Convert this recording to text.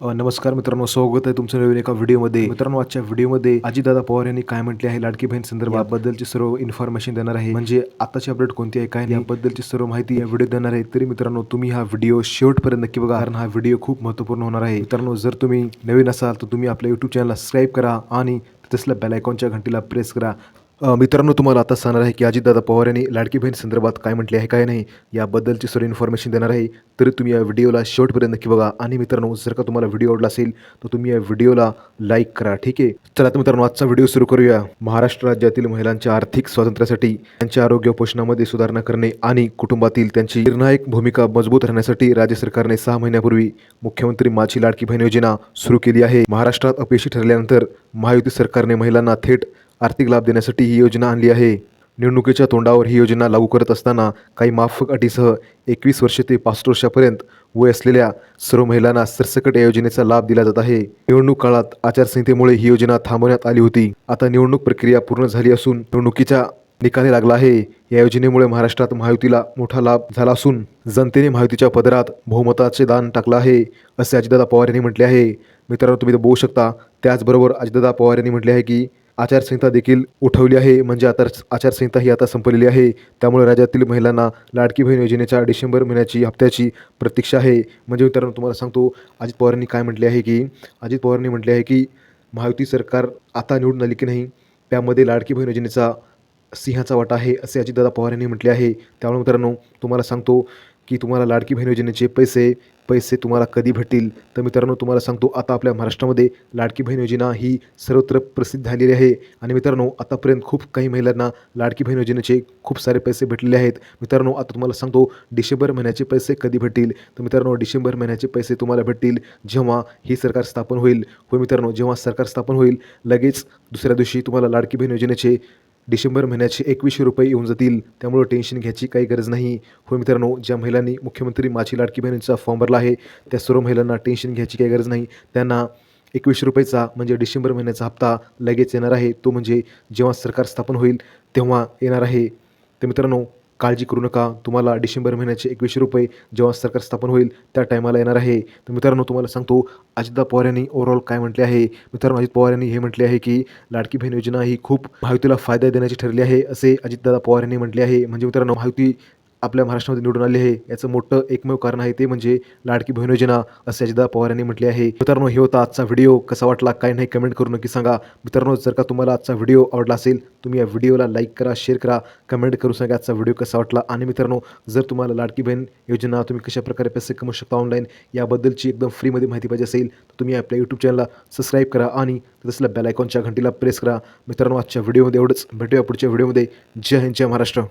नमस्कार मित्रांनो स्वागत आहे तुमचं नवीन एका व्हिडिओमध्ये. मित्रांनो आजच्या व्हिडिओमध्ये अजितदादा पवार यांनी काय म्हटले आहे? लाडकी बहीण संदर्भात बद्दलची सर्व इन्फॉर्मेशन देणार आहे. म्हणजे आताची अपडेट कोणती आहे काय याबद्दलची सर्व माहिती या व्हिडिओ देणार आहे. तरी मित्रांनो तुम्ही हा व्हिडिओ शेवटपर्यंत नक्की बघा कारण हा व्हिडिओ खूप महत्त्वपूर्ण होणार आहे. मित्रांनो जर तुम्ही नवीन असाल तर तुम्ही आपल्या युट्यूब चॅनलला सबस्क्राईब करा आणि तसल्या बेल आयकॉनच्या घंटीला प्रेस करा. मित्रांनो तुम्हाला आता सांगणार आहे की अजितदादा पवार यांनी लाडकी बहीण संदर्भात काय म्हटले आहे काय नाही याबद्दलची सर्व इन्फॉर्मेशन देणार आहे. तरी तुम्ही या व्हिडिओला शेवटपर्यंत नक्की बघा. आणि मित्रांनो जर का तुम्हाला व्हिडिओ आवडला असेल तर तुम्ही या व्हिडिओला लाईक करा ठीक आहे? चला तर मित्रांनो आजचा व्हिडिओ सुरू करूया. महाराष्ट्र राज्यातील महिलांच्या आर्थिक स्वातंत्र्यासाठी त्यांच्या आरोग्य पोषणामध्ये सुधारणा करणे आणि कुटुंबातील त्यांची निर्णायक भूमिका मजबूत राहण्यासाठी राज्य सरकारने सहा महिन्यापूर्वी मुख्यमंत्री माझी लाडकी बहीण योजना सुरू केली आहे. महाराष्ट्रात अपयशी ठरल्यानंतर महायुती सरकारने महिलांना थेट आर्थिक लाभ देण्यासाठी ही योजना आणली आहे. निवडणुकीच्या तोंडावर ही योजना लागू करत असताना काही माफक अटीसह एकवीस वर्षे ते पासष्ट वर्षापर्यंत वय असलेल्या सर्व महिलांना सरसकट या योजनेचा लाभ दिला जात आहे. निवडणूक काळात आचारसंहितेमुळे ही योजना थांबवण्यात आली होती. आता निवडणूक प्रक्रिया पूर्ण झाली असून निवडणुकीच्या निकाली लागला आहे. या योजनेमुळे महाराष्ट्रात महायुतीला मोठा लाभ झाला असून जनतेने महायुतीच्या पदरात बहुमताचे दान टाकलं आहे असे अजितदादा पवार यांनी म्हटले आहे. मित्रांनो तुम्ही बघू शकता त्याचबरोबर अजितदादा पवार यांनी म्हटले आहे की आचारसंहिता देखील उठवली आहे. म्हणजे आता आचारसंहिता ही आता संपलेली आहे. त्यामुळे राज्यातील महिलांना लाडकी बहीण योजनेच्या डिसेंबर महिन्याची हप्त्याची प्रतीक्षा आहे. म्हणजे मित्रांनो तुम्हाला सांगतो अजित पवारांनी काय म्हटले आहे की अजित पवारांनी म्हटले आहे की महायुती सरकार आता निवडून आली की नाही त्यामध्ये लाडकी बहीण योजनेचा सिंहाचा वाटा आहे असे अजितदादा पवार यांनी म्हटले आहे. त्यामुळे मित्रांनो तुम्हाला सांगतो की तुम्हाला लाडकी बहीण योजनेचे पैसे पैसे तुम्हाला कधी भेटतील? तर मित्रांनो तुम्हाला सांगतो आता आपल्या महाराष्ट्रामध्ये लाडकी बहीण योजना ही सर्वत्र प्रसिद्ध झालेली आहे. आणि मित्रांनो आतापर्यंत खूप काही महिलांना लाडकी बहीण योजनेचे खूप सारे पैसे भेटलेले आहेत. मित्रांनो आता तुम्हाला सांगतो डिसेंबर महिन्याचे पैसे कधी भेटतील? तर मित्रांनो डिसेंबर महिन्याचे पैसे तुम्हाला भेटतील जेव्हा ही सरकार स्थापन होईल. हो मित्रांनो जेव्हा सरकार स्थापन होईल लगेच दुसऱ्या दिवशी तुम्हाला लाडकी बहीण योजनेचे डिसेंबर महिन्याचे एकवीसशे रुपये येऊन जातील. त्यामुळे टेन्शन घ्यायची काही गरज नाही. हो मित्रांनो ज्या महिलांनी मुख्यमंत्री माझी लाडकी बहिणीचा फॉर्म भरला आहे त्या सर्व महिलांना टेन्शन घ्यायची काही गरज नाही. त्यांना एकवीसशे रुपयेचा म्हणजे डिसेंबर महिन्याचा हप्ता लगेच येणार आहे. तो म्हणजे जेव्हा सरकार स्थापन होईल तेव्हा येणार आहे. तर मित्रांनो काळजी करू नका. तुम्हाला डिसेंबर महिन्याचे एकवीसशे रुपये जेव्हा सरकार स्थापन होईल. त्या टायमाला येणार आहे. तर मित्रांनो तुम्हाला सांगतो अजितदा पवार यांनी ओव्हरऑल काय म्हटले आहे? मित्रांनो अजित पवार यांनी हे म्हटले आहे की लाडकी बहीण योजना ही खूप महायुतीला फायदा देण्याची ठरली आहे असे अजितदादा पवार यांनी म्हटले आहे. म्हणजे मित्रांनो महायुती आपल्या महाराष्ट्रामध्ये निवडून आले आहे. याचं मोठं एकमेव कारण आहे ते म्हणजे लाडकी बहीण योजना असे अजिदा पवार यांनी म्हटले आहे. मित्रांनो हे होता आजचा व्हिडिओ. कसा वाटला? काय नाही कमेंट करून नक्की सांगा. मित्रांनो जर का तुम्हाला आजचा व्हिडिओ आवडला असेल तुम्ही या व्हिडिओला लाईक करा शेअर करा कमेंट करू सांगा आजचा व्हिडिओ कसा वाटला. आणि मित्रांनो जर तुम्हाला लाडकी बहीण योजना तुम्ही कशा प्रकारे पैसे कमवू शकता ऑनलाईन याबद्दलची एकदम फ्रीमध्ये माहिती पाहिजे असेल तर तुम्ही आपल्या यूट्यूब चॅनलला सबस्क्राईब करा आणि तसल्या बेलायकॉनच्या घंटीला प्रेस करा. मित्रांनो आजच्या व्हिडिओमध्ये एवढंच. भेटूया पुढच्या व्हिडिओमध्ये. जय हिंद जय महाराष्ट्र.